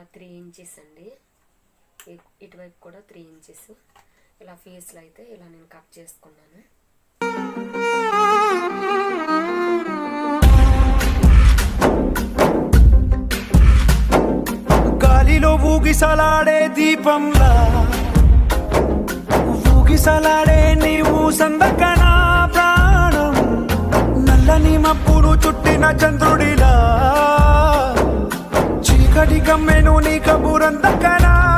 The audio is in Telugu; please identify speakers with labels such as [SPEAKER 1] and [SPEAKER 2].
[SPEAKER 1] ఇలా త్రీ ఇంచెస్ అండి. ఇటువైపు కూడా త్రీ ఇంచెస్. ఇలా ఫేస్లో అయితే ఇలా నేను కట్ చేసుకున్నాను.
[SPEAKER 2] గాలిలో ఊగిసలాడే దీపంలా. ఊగిసలాడే నీవు సందకన ప్రాణం. నల్లని మబ్బులు చుట్టిన చంద్రుడిలా కమ్మెను నీ కబురందకన లోకం